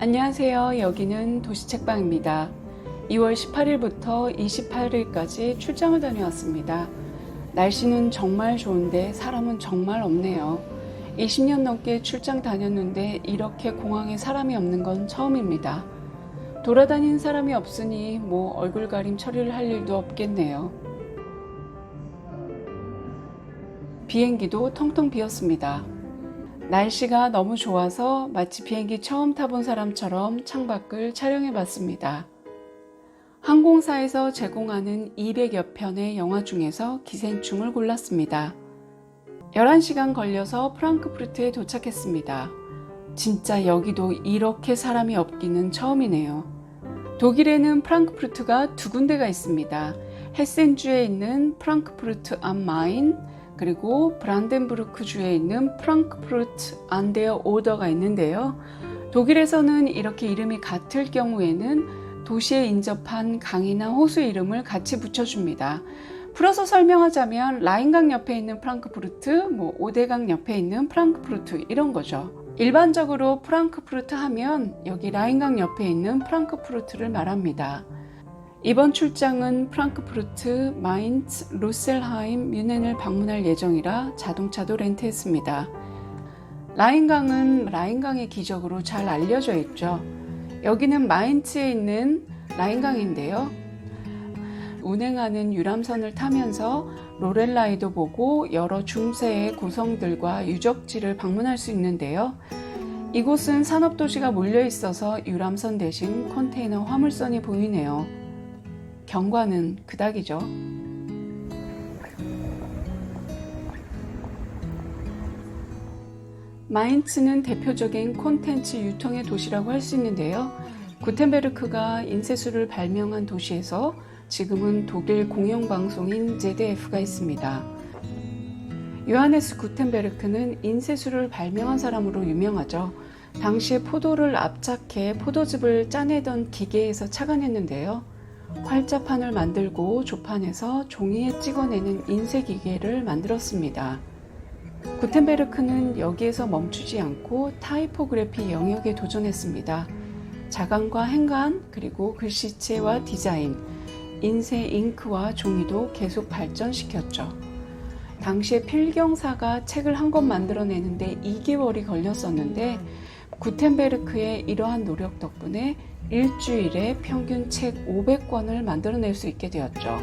안녕하세요. 여기는 도시책방입니다. 2월 18일부터 28일까지 출장을 다녀왔습니다. 날씨는 정말 좋은데 사람은 정말 없네요. 20년 넘게 출장 다녔는데 이렇게 공항에 사람이 없는 건 처음입니다. 돌아다니는 사람이 없으니 뭐 얼굴 가림 처리를 할 일도 없겠네요. 비행기도 텅텅 비었습니다. 날씨가 너무 좋아서 마치 비행기 처음 타본 사람처럼 창밖을 촬영해 봤습니다. 항공사에서 제공하는 200여 편의 영화 중에서 기생충을 골랐습니다. 11시간 걸려서 프랑크푸르트에 도착했습니다. 진짜 여기도 이렇게 사람이 없기는 처음이네요. 독일에는 프랑크푸르트가 두 군데가 있습니다. 헤센주에 있는 프랑크푸르트 am 마인, 그리고 브란덴부르크 주에 있는 프랑크푸르트 안데어 오더가 있는데요. 독일에서는 이렇게 이름이 같을 경우에는 도시에 인접한 강이나 호수 이름을 같이 붙여줍니다. 풀어서 설명하자면 라인강 옆에 있는 프랑크푸르트, 뭐 오대강 옆에 있는 프랑크푸르트 이런 거죠. 일반적으로 프랑크푸르트 하면 여기 라인강 옆에 있는 프랑크푸르트를 말합니다. 이번 출장은 프랑크푸르트, 마인츠, 루셀하임, 뮌헨을 방문할 예정이라 자동차도 렌트했습니다. 라인강은 라인강의 기적으로 잘 알려져 있죠. 여기는 마인츠에 있는 라인강인데요. 운행하는 유람선을 타면서 로렐라이도 보고 여러 중세의 고성들과 유적지를 방문할 수 있는데요. 이곳은 산업도시가 몰려 있어서 유람선 대신 컨테이너 화물선이 보이네요. 경관은 그닥이죠. 마인츠는 대표적인 콘텐츠 유통의 도시라고 할 수 있는데요. 구텐베르크가 인쇄술을 발명한 도시에서 지금은 독일 공영방송인 ZDF가 있습니다. 요하네스 구텐베르크는 인쇄술을 발명한 사람으로 유명하죠. 당시에 포도를 압착해 포도즙을 짜내던 기계에서 착안했는데요. 활자판을 만들고 조판해서 종이에 찍어내는 인쇄 기계를 만들었습니다. 구텐베르크는 여기에서 멈추지 않고 타이포그래피 영역에 도전했습니다. 자강과 행간, 그리고 글씨체와 디자인, 인쇄 잉크와 종이도 계속 발전시켰죠. 당시에 필경사가 책을 한 권 만들어내는데 2개월이 걸렸었는데 구텐베르크의 이러한 노력 덕분에 일주일에 평균 책 500권을 만들어낼 수 있게 되었죠.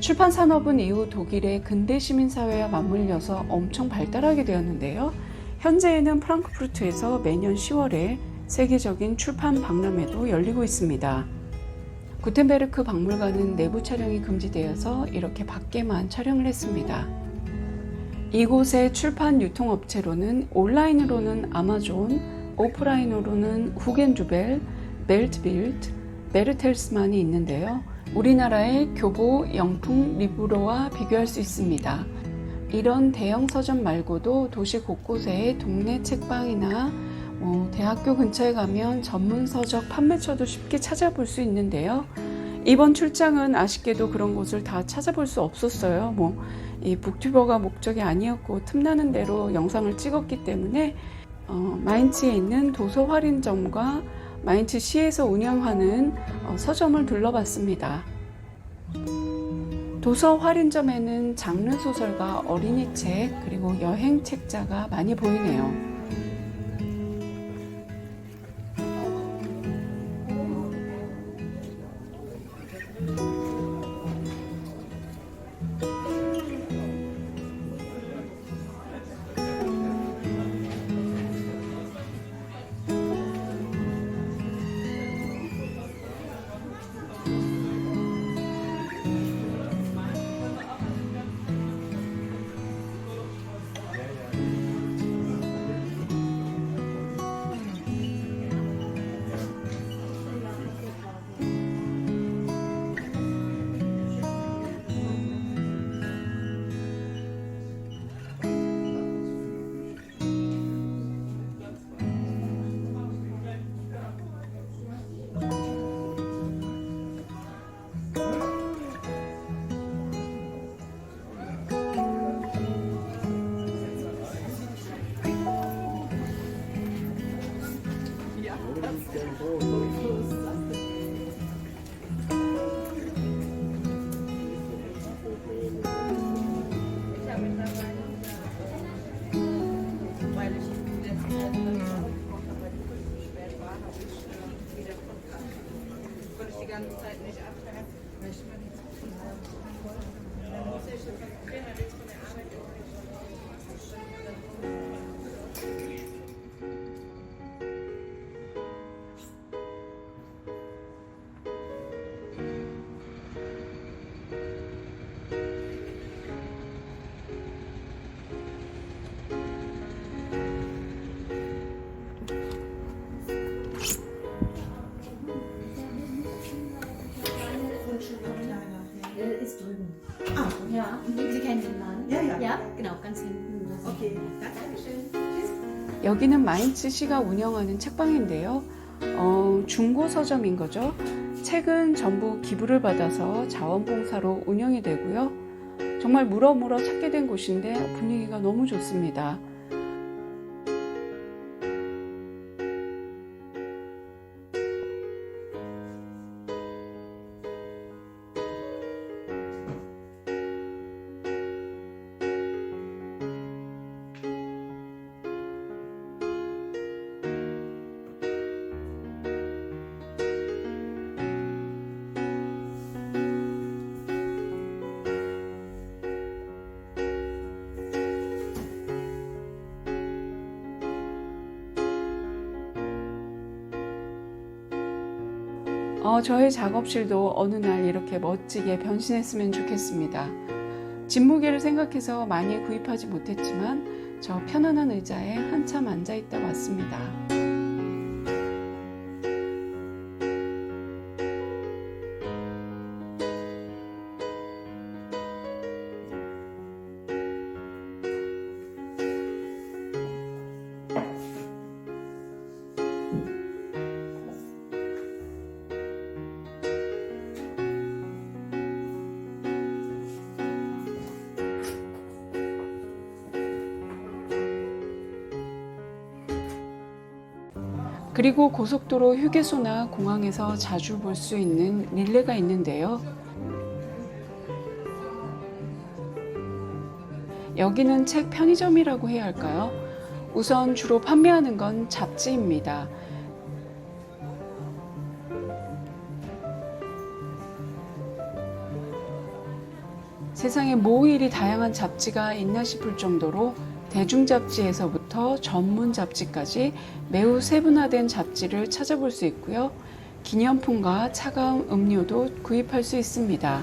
출판 산업은 이후 독일의 근대 시민 사회와 맞물려서 엄청 발달하게 되었는데요. 현재에는 프랑크푸르트에서 매년 10월에 세계적인 출판 박람회도 열리고 있습니다. 구텐베르크 박물관은 내부 촬영이 금지되어서 이렇게 밖에만 촬영을 했습니다. 이곳의 출판 유통업체로는 온라인으로는 아마존, 오프라인으로는 후겐주벨, 벨트빌트, 베르텔스만이 있는데요. 우리나라의 교보, 영풍, 리브로와 비교할 수 있습니다. 이런 대형 서점 말고도 도시 곳곳에 동네 책방이나 뭐 대학교 근처에 가면 전문 서적 판매처도 쉽게 찾아볼 수 있는데요. 이번 출장은 아쉽게도 그런 곳을 다 찾아볼 수 없었어요. 뭐, 이 북튜버가 목적이 아니었고 틈나는 대로 영상을 찍었기 때문에 어, 마인츠에 있는 도서 할인점과 마인츠 시에서 운영하는 어, 서점을 둘러봤습니다. 도서 할인점에는 장르 소설과 어린이 책 그리고 여행 책자가 많이 보이네요. lange Zeit nicht abgehalten, möchte man nichts tun haben. Ist drüben. Ah, Ja, Sie kennen den Laden? Ja, ja. Ja, genau, ganz hinten. okay. Dankeschön. 여기는 마인츠 씨가 운영하는 책방인데요. 어, 중고 서점인 거죠. 책은 전부 기부를 받아서 자원봉사로 운영이 되고요. 정말 물어물어 찾게 된 곳인데 분위기가 너무 좋습니다. 어, 저의 작업실도 어느 날 이렇게 멋지게 변신했으면 좋겠습니다. 집무게를 생각해서 많이 구입하지 못했지만 저 편안한 의자에 한참 앉아 있다 왔습니다. 그리고 고속도로 휴게소나 공항에서 자주 볼 수 있는 릴레가 있는데요. 여기는 책 편의점이라고 해야 할까요? 우선 주로 판매하는 건 잡지입니다. 세상에 뭐 이리 다양한 잡지가 있나 싶을 정도로 대중 잡지에서부터 전문 잡지까지 매우 세분화된 잡지를 찾아볼 수 있고요. 기념품과 차가운 음료도 구입할 수 있습니다.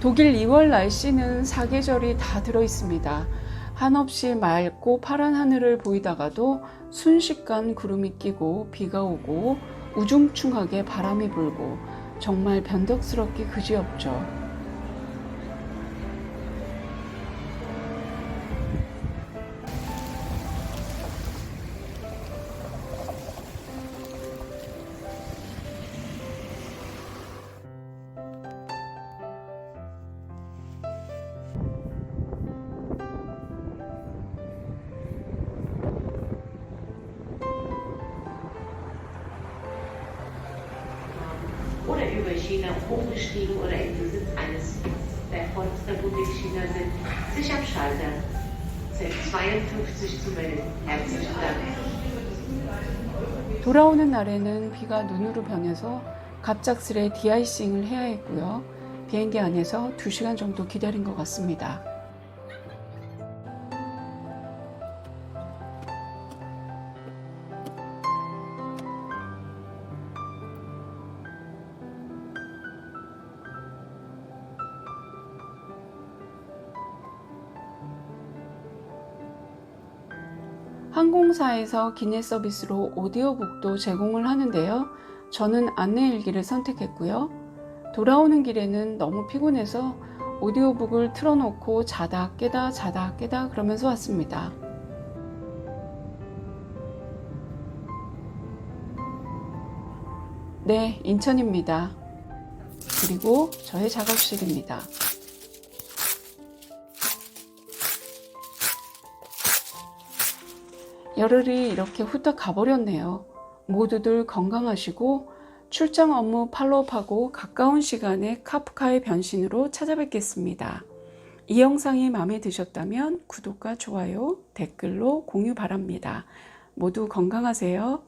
독일 2월 날씨는 사계절이 다 들어 있습니다. 한없이 맑고 파란 하늘을 보이다가도 순식간 구름이 끼고 비가 오고 우중충하게 바람이 불고 정말 변덕스럽기 그지없죠. China umgestiegen oder im Besitz eines der Volksrepublik China sind, sich am Schalter Z52 zu melden. Herzlichen Dank. 돌아오는 날에는 비가 눈으로 변해서 갑작스레 디아이싱을 해야 했고요. 비행기 안에서 2시간 정도 기다린 것 같습니다. 항공사에서 기내 서비스로 오디오북도 제공을 하는데요. 저는 안내 일기를 선택했고요. 돌아오는 길에는 너무 피곤해서 오디오북을 틀어놓고 자다 깨다 자다 깨다 그러면서 왔습니다. 네, 인천입니다. 그리고 저의 작업실입니다. 열흘이 이렇게 후딱 가버렸네요. 모두들 건강하시고 출장 업무 팔로우하고 가까운 시간에 카프카의 변신으로 찾아뵙겠습니다. 이 영상이 마음에 드셨다면 구독과 좋아요, 댓글로 공유 바랍니다. 모두 건강하세요.